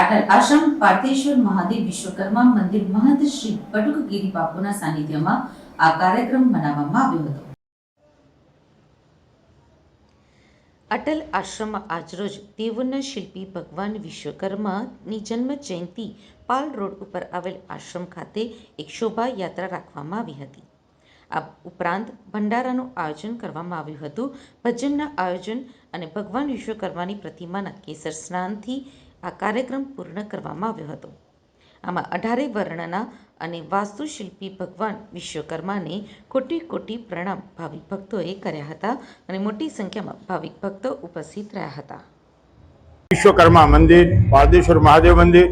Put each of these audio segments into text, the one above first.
અટલ આશ્રમ, પાર્થેશ્વર, મહાદેવ વિશ્વકર્મા મંદિર મહંત શ્રી બટુકગીરી બાપુના સાનિધ્યમાં આ કાર્યક્રમ મનાવવામાં આવ્યો હતો. અટલ આશ્રમમાં આજરોજ દેવોના શિલ્પી ભગવાન વિશ્વકર્માની જન્મ જયંતિ પાલ રોડ ઉપર આવેલ આશ્રમ ખાતે એક શોભાયાત્રા રાખવામાં આવી હતી. આ ઉપરાંત ભંડારાનું આયોજન કરવામાં આવ્યું હતું. ભજનના આયોજન અને ભગવાન વિશ્વકર્માની પ્રતિમાના કેસર સ્નાનથી આ કાર્યક્રમ પૂર્ણ કરવામાં આવ્યો હતો. આમાં અઢારે વર્ણના અને વાસ્તુશિલ્પી ભગવાન વિશ્વકર્માને કોટી કોટી પ્રણામ ભાવિક ભક્તોએ કર્યા હતા અને મોટી સંખ્યામાં ભાવિક ભક્તો ઉપસ્થિત રહ્યા હતા. વિશ્વકર્મા મંદિર પારદેશ્વર મહાદેવ મંદિર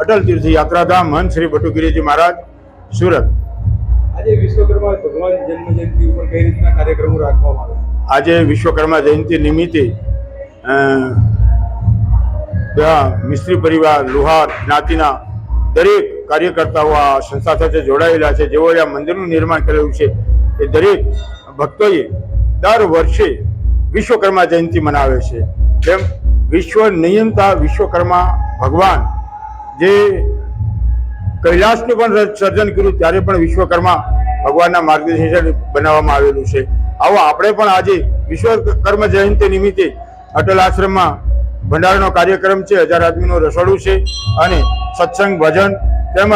અટલ તીર્થ યાત્રાધામ મહંત શ્રી બટુગીરીજી મહારાજ સુરત. આજે વિશ્વકર્મા ભગવાન જન્મ જયંતિ ઉપર કઈ રીતના કાર્યક્રમો રાખવામાં આવે આજે વિશ્વકર્મા જયંતિ નિમિત્તે મિસ્ત્રી પરિવાર, લુહાર, જ્ઞાતિના દરેક કાર્યકર્તાઓ આ સંસ્થા સાથે જોડાયેલા છે. જેઓએ આ મંદિરનું નિર્માણ કરેલું છે. એ દરેક ભક્તોએ દર વર્ષે વિશ્વકર્મા જયંતિ મનાવે છે. તેમ વિશ્વ નિયમતા વિશ્વકર્મા ભગવાન જે કૈલાસનું પણ સર્જન કર્યું, ત્યારે પણ વિશ્વકર્મા ભગવાનના માર્ગદર્શન બનાવવામાં આવેલું છે. આવો આપણે પણ આજે વિશ્વકર્મા જયંતિ નિમિત્તે અટલ આશ્રમમાં ભંડારાનો કાર્યક્રમ છે, હજાર આદમીનું રસોડું છે અને સત્સંગ, ભજન તેમજ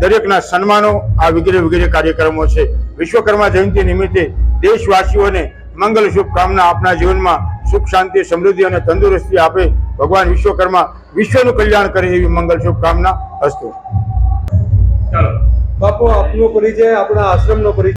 દરેકના સન્માનો આ વગેરે વગેરે કાર્યક્રમો છે. વિશ્વકર્મા જયંતિ નિમિત્તે દેશવાસીઓને મંગલ શુભકામના આપના જીવનમાં સુખ, શાંતિ, સમૃદ્ધિ અને તંદુરસ્તી આપે ભગવાન વિશ્વકર્મા વિશ્વનું કલ્યાણ કરે એવી મંગલ શુભકામના હસ્તુ બાપુ, આપનો પરિચય, આપણા આશ્રમનો પરિચય.